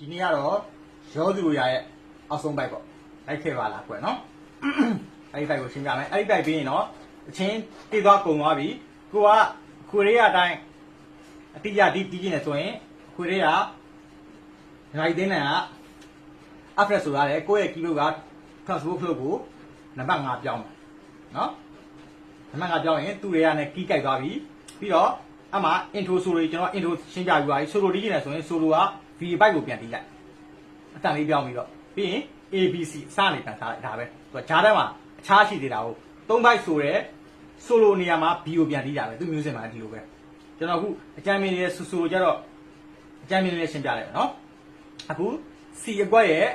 ဒီနေ့ကတော့ရောသူရရဲ့အောက်ဆုံးဘိုက်ပေါ့လိုက်ခဲ့ပါလားကွယ်နော်အဲ့ဒီဘိုက်ကိုရှင်းပြမယ်အဲ့ဒီဘိုက်ပြီးရင်တော့အချင်းတိသွားကုံသွားပြီကိုကခွေရေးအတိုင်းအတိအကျဒီတီးကျင်နေဆိုရင်ခွေရေးကနိုင်သိန်းနဲ့ကအဖရက်ဆိုရတယ်ကိုယ့်ရဲ့ကီလိုက transfer flow ကိုနံပါတ်5ပြောင်းမယ်နော်နံပါတ်5ပြောင်းရင်သူ့တွေကလည်းကီးကြိုက်သွားပြီပြီးတော့ အမှ intro solo ကျွန်တော် intro ရှင်းပြပြီးပါပြီ solo တီးကျင်နေဆိုရင် solo က V ဘိုက်ကိုပြန်တီးလိုက်အတန်လေးပြောင်းပြီးတော့ပြီးရင် ABC အစနေပြန်ထားလိုက်ဒါပဲသူကဂျားထဲမှာအခြားရှိသေးတာကို3ဘိုက်ဆိုရဲ solo နေရာမှာ B ကိုပြန်တီးတာပဲသူ music မှာဒီလိုပဲကျွန်တော်အခုအကြမ်းမြင်နေတဲ့ solo ကြတော့အကြမ်းမြင်လေးရှင်းပြလိုက်မယ်နော်အခု C အကွက်ရဲ့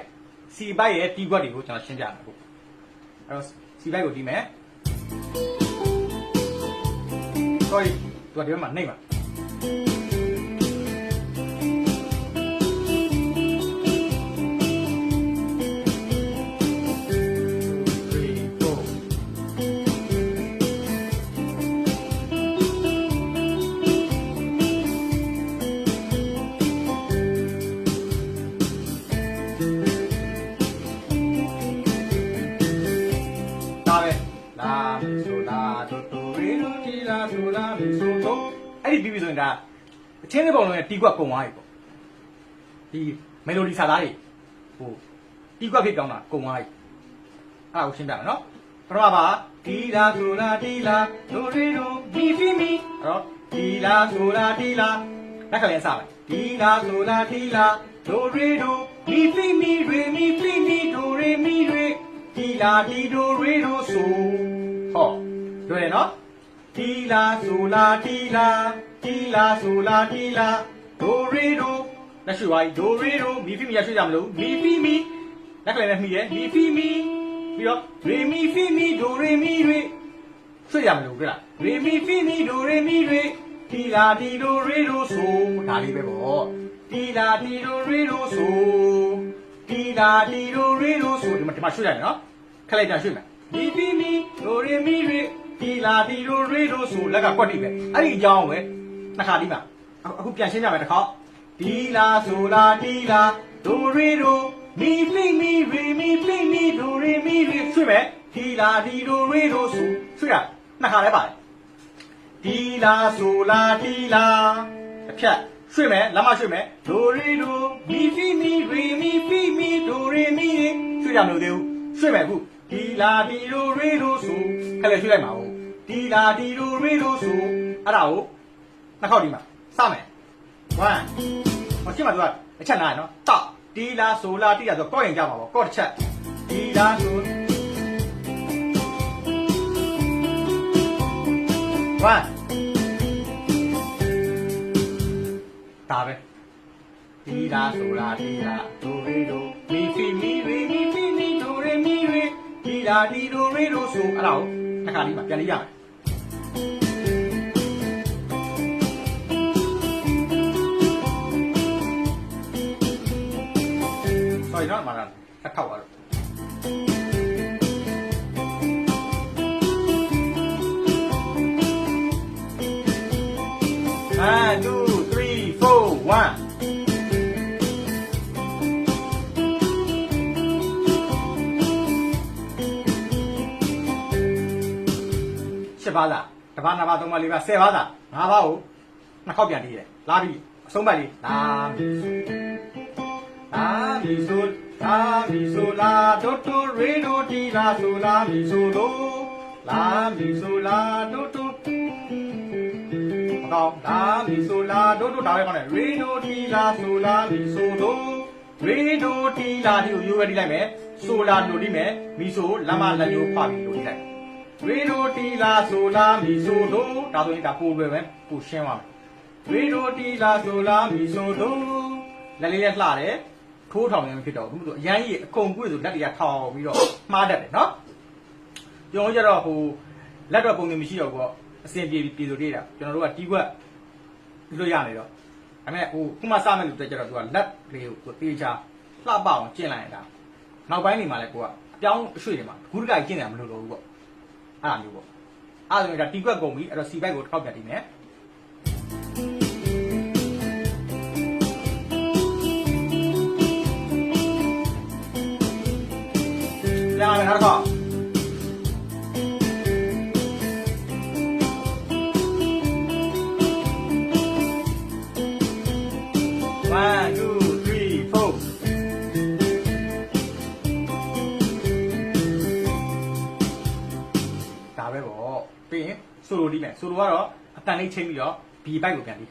C ဘိုက်ရဲ့ T ကွက်တွေကိုကျွန်တော်ရှင်းပြမယ်အခုအဲ့တော့ C ဘိုက်ကိုတီးမယ် sorry သူကဒီဘက်မှာနှိမ့်ပါ three, four. ဒါပဲလာမီဆို အဲ့ဒီပြီးပြီဆိုရင်ဒါအချင်းလေးပုံလုံးရဲ့တီကွက်ပုံသွားပြီပေါ့ဒီမယ်လိုဒီစာသားတွေဟိုတီကွက်ဖြစ်ပြောင်းတာပုံသွားပြီအဲ့ဒါကိုရှင်းပြမယ်နော်ပထမပါတီလာဆိုလာတီလာဒိုရီဒိုမီဖီမီအဲ့တော့တီလာဆိုလာတီလာလက်ကလေးစမယ်တီလာဆိုလာတီလာဒိုရီဒိုမီဖီမီရီမီဖီမီဒိုရီမီရီတီလာတီဒိုရီဒိုဆိုဟောတွေ့တယ်နော် တီလာဆိုလာတီလာတီလာဆိုလာတီလာဒိုရီဒိုလက်ရှိပါဒိုရီဒိုမီဖီမီရရွှေ့ကြမလို့မီဖီမီလက်ကလေးနဲ့မှီတယ်မီဖီမီပြီးတော့ရီမီဖီမီဒိုရီမီရီရွှေ့ရမလို့တွေ့လားရီမီဖီမီဒိုရီမီရီတီလာတီဒိုရီဒိုဆိုဒါလေးပဲပေါ့တီလာတီဒိုရီဒိုဆိုတီလာတီဒိုရီဒိုဆိုဒီမှာဒီမှာရွှေ့ရတယ်နော်ခက်လိုက်ပြန်ရွှေ့မယ်မီဖီမီဒိုရီမီရီ တီလာတီဒိုရီဒိုဆိုလက်ကကွက်တိပဲအဲ့ဒီအကြောင်းပဲနှစ်ခါဒီမှာအခုပြန်ရှင်းကြမယ်တစ်ခါတီလာဆိုလာတီလာဒိုရီဒိုမီဖီမီရီမီဖီမီဒိုရီမီရီရွှေ့မယ်တီလာတီဒိုရီဒိုဆိုရွှေ့ရနှစ်ခါလဲပါတယ်တီလာဆိုလာတီလာအဖြတ်ရွှေ့မယ်လက်မရွှေ့မယ်ဒိုရီဒိုမီဖီမီရီမီဖီမီဒိုရီမီရွှေ့ရမလို့သေးဘူးရွှေ့မယ်အခုတီလာတီဒိုရီဒိုဆိုခက်လေရွှေ့လိုက်ပါဦး တီလာတီဒိုရီဒိုဆိုအဲ့ဒါကိုနှစ်ခေါက်ဒီမှာစမယ်1ဟောရှင်းမှာသူကအချက်နားရနော်တောက်တီလာဆိုလာတီလာဆိုကော့ရင်ကြပါပေါ့ကော့တစ်ချက်တီလာဆို1ဒါပဲဒီလာဆိုလာဒီလာဒိုရီဒိုမီဖီမီရီမီဖီမီဒိုရီမီရီဒီလာဒီဒိုရီဒိုဆိုအဲ့ဒါကိုတစ်ခါလေးမှာပြန်လေးရမယ် ဆိုရင်တော့မှာတစ်ခေါက်ပါတော့ One, two, three, four, one. ရှစ်ပါးလားတစ်ပါးနှစ်ပါးသုံးပါးလေးပါးဆယ်ပါးလားငါးပါးကိုနှစ်ခေါက်ပြန်တည်တယ်လာပြီအဆုံးပတ်လေးလာပြီ လာပြီဆိုလာပြီဆိုလာဒိုတိုရေဒိုတီလာဆိုလာပြီဆိုလို့လာပြီဆိုလာဒိုတိုမကောင်းလာမီဆိုလာတို့တို့ဒါပဲကောင်းတယ်ရေဒိုတီလာဆိုလာမီဆိုတို့ရေဒိုတီလာဒီကိုယူရတီလိုက်မယ်ဆိုလာလို့လိမယ်မီဆိုလမ်းမလက်ညိုးဖပြီးလို့လိလိုက်ရေဒိုတီလာဆိုလာမီဆိုတို့ဒါဆိုရင်ဒါပိုလွယ်ပဲပိုရှင်းသွားမယ်ရေဒိုတီလာဆိုလာမီဆိုတို့လက်လေးလက်လှတယ် ထိုးထောင်ရင်မဖြစ်တော့ဘူးသူအရန်ကြီးအကုန်ကွေ့ဆိုလက်တွေကထောင်ပြီးတော့မှားတတ်တယ်နော်ကျွန်တော်တို့ကျတော့ဟိုလက်တော့ပုံနေမရှိတော့ဘူးပေါ့အစင်ပြေပြေဆိုသေးတာကျွန်တော်တို့ကတီးခွက်လို့ရနေတော့ဒါပေမဲ့ဟိုခုမှစမဲ့လူတွေကျတော့သူကလက်လေးကိုသူတေးချလှပအောင်ကျင့်လိုက်ရတာနောက်ပိုင်းနေမှာလဲကိုကအပြောင်းအရွှေ့နေမှာဂုဒကကြီးကျင့်တယ်မလို့တော့ဘူးပေါ့အဲ့လိုမျိုးပေါ့အဲ့ဒါဆိုရင်ဒါတီးခွက်ကုန်ပြီအဲ့တော့စီဘက်ကိုတစ်ခေါက်ပြန်တီးမယ် နောက်တစ်ခါ1 2 3 4ဒါပဲပေါ့ပြီးရင်ဆိုလိုတီးမယ်ဆိုလိုကတော့အတန်လေးချိန်ပြီးတော့ B ဘိုက်ကိုပြန်တီး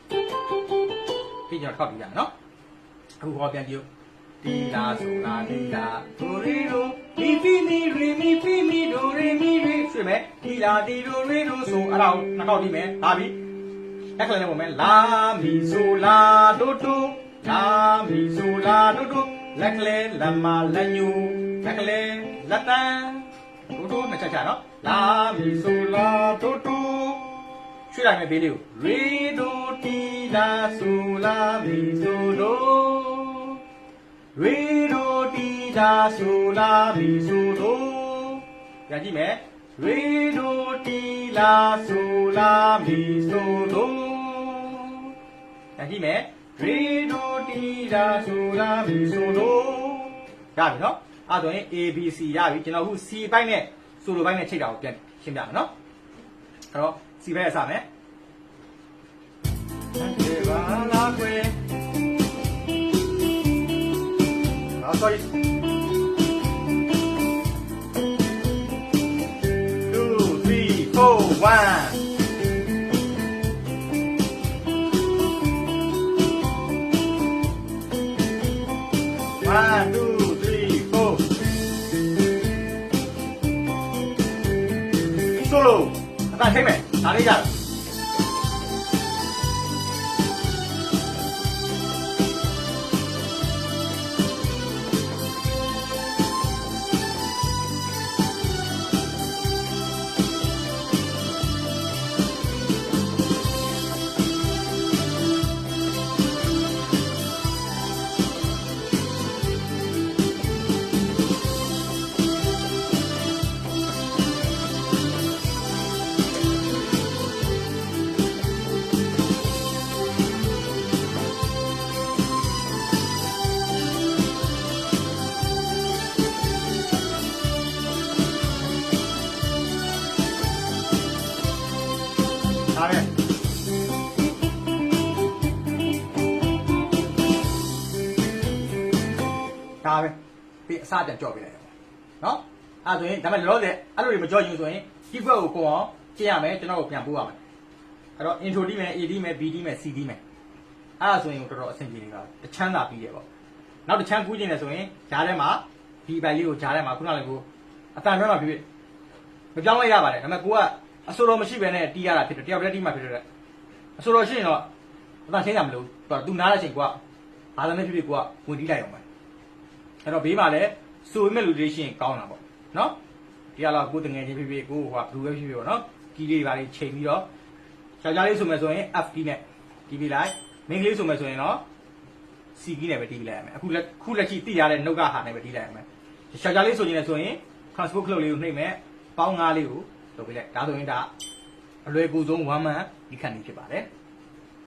ပြီးကျွန်တော်ထောက်တီးရမယ်နော်အခုဟောပြန်ကြည့် တီလာဆိုလာတီလာဒိုရီဒိုမီဖီမီရီမီဖီမီဒိုရီမီရီဆွေမယ်တီလာတီဒိုရီဒိုဆိုအဲ့ဒါကိုနှစ်ခေါက်တီးမယ်ဒါပြီလက်ကလည်းပုံမယ်လာမီဆိုလာဒိုတိုလာမီဆိုလာဒိုတိုလက်ကလေးလက်မလက်ညူလက်ကလေးလက်တန်းဒိုတိုနှစ်ချက်ချနော်လာမီဆိုလာဒိုတိုရွှေ့လိုက်မယ်ဘေးလေးကိုရေဒိုတီလာဆူလာမီဆိုဒို ရေဒိုတီလာဆူလာမီဆိုဒိုပြန်ကြည့်မယ်ရေဒိုတီလာဆူလာမီဆိုဒိုပြန်ကြည့်မယ်ရေဒိုတီလာဆူလာမီဆိုဒိုရပြီနော်အဲ့ဒါဆိုရင် A B C ရပြီကျွန်တော်အခု C ဘိုင်းနဲ့ဆိုလိုဘိုင်းနဲ့ချိန်တာကိုပြန်ရှင်းပြမယ်နော်အဲ့တော့ C ဘိုင်းရစမယ် Que va la cue. No soy. Two, three, four, one. One, two, three, four. Solo. အတန်ထိမ့်မယ်ဒါလေးကြတယ် ဒါပဲဒါပဲပြီးအစပြန်ကြော့ပေးလိုက်တယ်နော်အဲ့ဒါဆိုရင်ဒါပေမဲ့လောလောဆယ်အဲ့လိုတွေမကြော့ရင်ဆိုရင်ဒီဘက်ကိုကိုအောင်ကျင့်ရမယ်ကျွန်တော်ကိုပြန်ပို့ရမယ်အဲ့တော့ intro တီးမယ် A တီးမယ် B တီးမယ် C တီးမယ်အဲ့ဒါဆိုရင်တော်တော်အဆင်ပြေနေတာတချမ်းသာပြီးတယ်ပေါ့နောက်တစ်ချမ်းကူးကျင်တယ်ဆိုရင်ဂျားထဲမှာဒီဘက်လေးကိုဂျားထဲမှာခုနကလည်းကိုအတန်တွဲမှာဖြစ်ဖြစ်မပြောင်းလိုက်ရပါတယ်ဒါပေမဲ့ကိုက အစိုးရမရှိဘဲနဲ့တီးရတာဖြစ်တယ်တယောက်တည်းတီးမှဖြစ်တယ်အစိုးရရှိရင်တော့အတန်ချင်းရမလို့သူနားတဲ့ချိန်ကိုကဘာလည်းမဖြစ်ဖြစ်ကိုကဝင်တီးလိုက်အောင်ပဲအဲ့တော့ဘေးမှာလည်းစိုးမဲ့လူတွေရှိရင်ကောင်းတာပေါ့နော်ဒီကတော့ကိုယ်တငယ်ချင်းဖြစ်ဖြစ်ကိုဟိုကဘလူးပဲဖြစ်ဖြစ်ပေါ့နော်ကီးလေးပါလေးချိန်ပြီးတော့ယောက်ျားလေးဆိုမယ်ဆိုရင် F key နဲ့တီးပြီးလိုက်မိန်းကလေးဆိုမယ်ဆိုရင်တော့ C key နဲ့ပဲတီးပြီးလိုက်ရမယ်အခုလက်ခုလက်ရှိတီးရတဲ့နှုတ်ကဟာနဲ့ပဲတီးလိုက်ရမယ်ယောက်ျားလေးဆိုရင်လည်းဆိုရင် transport clock လေးကိုနှိပ်မယ်ပေါင်းငါးလေးကို လုပ်ပေးလိုက်ဒါဆိုရင်ဒါအလွယ်ကူဆုံး one man ဒီခန့်နေဖြစ်ပါတယ်